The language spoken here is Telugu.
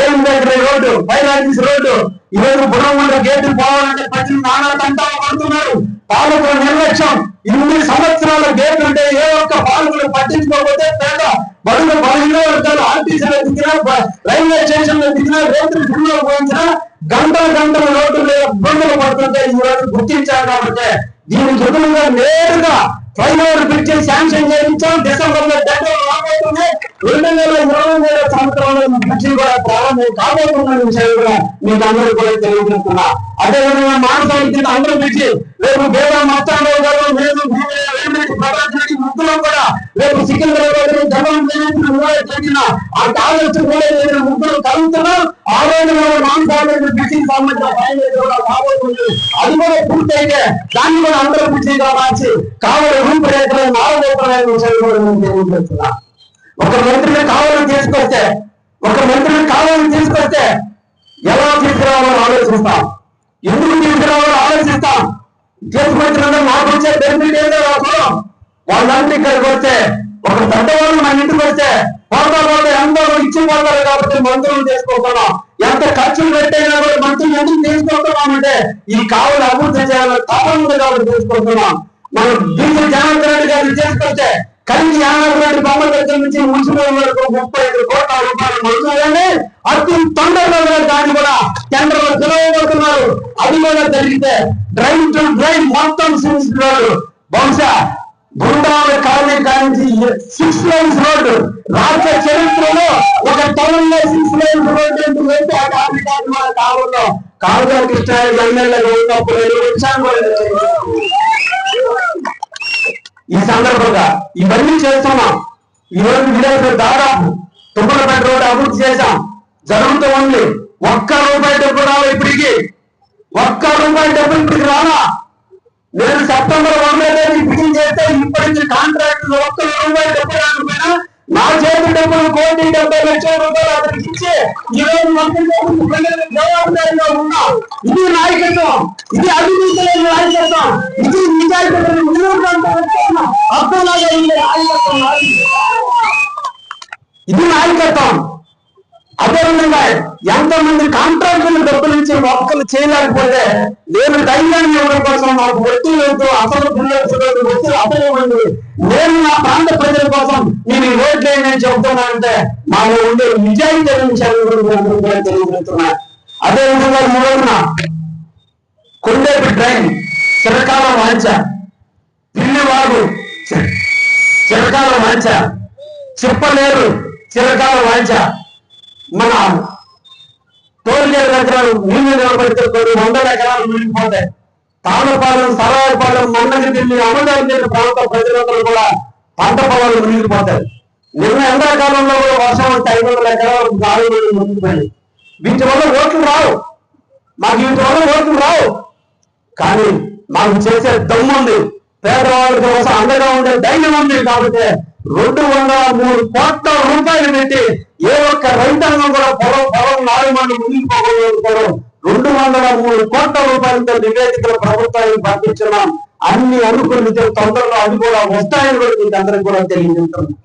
ఏం రోడ్డు ఫైనాన్స్ రోడ్డు. ఈ రోజు బుర్రమండ గేటు పోవాలంటే ప్రజలు నానా తంటాలు పడుతున్నారు. పాలకుల నిర్లక్ష్యం. ఇన్ని సంవత్సరాల గేట్ ఉంటే ఏ ఒక్క పాలకులు పట్టించుకోకపోతే పేద బడుగు బలహీన వర్గాలు ఆర్టీసీలో దిగినా రైల్వే స్టేషన్లో దిగినా రైతులు గుళ్ళో పోయించినా గంటల గంటల రోడ్డు మీద ఇబ్బందులు పడుతుంటే ఈ రోజు గుర్తించారు కాబట్టి దీనికి ఎదురుగా నేరుగా ఫ్లైఓవర్ బ్రిడ్జ్ శాంక్షన్ చేయించాం డిసెంబర్లో టెండర్ రాబోతుంది రెండు వేల ఇరవై వేల సంవత్సరంలో బ్రిడ్జ్ కూడా ప్రారంభం కాబోతున్న విషయం కూడా మీకు అందరూ కూడా తెలియజేస్తున్నా అదేవిధంగా మానసాల కింద అందరూ బ్రిడ్జ్ రేపు బేద మస్తారావు గారు లేదు ప్రపంచానికి ముగ్గురం కూడా రేపు సికింద్రాబాద్ జరిగిన ఆ కావచ్చు కూడా ఏదైనా ముగ్గురు కలుగుతున్నాం ఆ రోజు మనం మానసాల బ్రిడ్జికి సంబంధించిన ఫైనల్ కూడా కాబోతుంది అది కూడా పూర్తయితే దాన్ని కూడా అందరూ బ్రిడ్జిగా మార్చి కావాలి రూపురేఖలు నాలుగు విషయాలు కూడా ఒక మంత్రిని కావాలని తీసుకొస్తే ఒక మంత్రిని కావాలని తీసుకొస్తే ఎలా తీసుకురావాలో ఆలోచిస్తాం. ఎందుకు తీసుకురావాలో ఆలోచిస్తాం. తీసుకొచ్చినందుకు మాకు వచ్చే బెనిఫిట్ ఏదో అవసరం వాళ్ళందరూ ఇక్కడికి వస్తే ఒక పెద్దవాళ్ళు మన ఇంటికి వస్తే పోతా పోతే అందరూ ఇచ్చి పోతారు కాబట్టి మంత్రులు చేసుకుంటున్నాం ఎంత ఖర్చులు పెట్టైనా కూడా మంత్రులు ఎందుకు తీసుకుంటున్నామంటే ఇది కావాలి అభివృద్ధి చేయాలని తపన ఉంది కాబట్టి తీసుకుంటున్నాం మనం బీసీ జనార్దన్ రెడ్డి గారు చేసుకొస్తే కలిసి జనార్దన్ రెడ్డి బొమ్మల దగ్గర నుంచి మున్సిపల్ వరకు ముప్పై ఐదు కోట్ల రూపాయలు మంజూరని అతి తొందరలో దాన్ని కూడా టెండర్లు పిలవబోతున్నారు. అది కూడా జరిగితే డ్రైవ్ టు డ్రైవ్ మొత్తం సిక్స్ బహుశా గుండాల కాలనీ కానించి సిక్స్ లైన్స్ రోడ్డు రాష్ట్ర చరిత్రలో ఒక టౌన్లో సిక్స్ లైన్స్ రోడ్డు ఎందుకు వేస్తే ఆ కాదు మన కాలంలో? కావుగా కృష్ణ ఎమ్మెల్యేగా ఉన్నప్పుడు వచ్చాను ఈ సందర్భంగా ఇవన్నీ చేస్తున్నాం. ఈ రోజు విలేజ్ దాదాపు తుమ్మలపేట రోడ్డు అభివృద్ధి చేశాం. జరుగుతూ ఉంది. ఒక్క రూపాయి డబ్బు రావు ఇప్పటికి. ఒక్క రూపాయి డబ్బు ఇప్పటికి రావా నేను సెప్టెంబర్ ఒకటో తేదీ బిగిన్ చేస్తే ఇప్పటి కాంట్రాక్ట్ ఒక్క రూపాయలు డబ్బు రాకపోయినా నా చేతి డబ్బులు కోటి డెబ్బై లక్షల రూపాయలు అతనికి ఇచ్చి ఈ రోజు మంత్రి గారికి ప్రజలకు ఇది నాయకత్వం. ఇది అభివృద్ధి లేని నాయకత్వం. ఇది నిజాయితీ అర్థంలాగా ఇది నాయకత్వం ఇది నాయకత్వం. అదేవిధంగా ఎంతమంది కాంట్రాక్టులు డబ్బులు ఇచ్చి ఒక్కరు చేయలేకపోతే నేను ధైర్యాన్ని ఇవ్వడం కోసం నాకు ఒత్తిడి లేదు అసలు పిల్లలు ఒత్తిడి అసలు ఇవ్వండి. నేను నా ప్రాంత ప్రజల కోసం నేను ఈ రోడ్లు నేను చెబుతున్నానంటే మాలో ఉండే నిజాయితీ విషయాలు తెలియజేస్తున్నా అదేవిధంగా మూడవన కొండేపి ట్రైన్ చిరకాల వాంచ పిల్లివాడు చిరకాల వాంచ చెప్పలేరు చిరకాల వాంచ మన టోల్గేట్ ఎకరాలు నీళ్ళు నిలబడుతున్నారు వందల ఎకరాలు మిగిలిపోతాయి. తామరపాలెం సరవారపాలెం మండగిరిల్లి అమదాగిరి ప్రాంత ప్రజలందరూ కూడా పంట పొలాలు మునిగిపోతాయి నిన్న ఎండాకాలంలో కూడా వర్షం అంటే ఐదు వందల ఎకరాలు గాలి నీళ్ళు మునిగిపోయాయి వీటి వల్ల ఓట్లు రావు. మాకు వీటి వల్ల ఓట్లు రావు. కానీ మాకు చేసే దమ్ముంది. పేదవాళ్ళ కోసం అండగా ఉండే ధైర్యం ఉంది కాబట్టి రెండు వందల మూడు కోట్ల రూపాయలు పెట్టి ఏ ఒక్క రైతాంగం కూడా పొలం పొలం నాలుగు మంది మునిగిపోకూడదు రెండు వందల మూడు కోట్ల రూపాయలతో నివేదికలు ప్రభుత్వానికి పంపించున్నాం అన్ని అనుకుని తొందరలో అది కూడా వస్తాయని కూడా మీకు అందరికి కూడా తెలియజేస్తున్నాం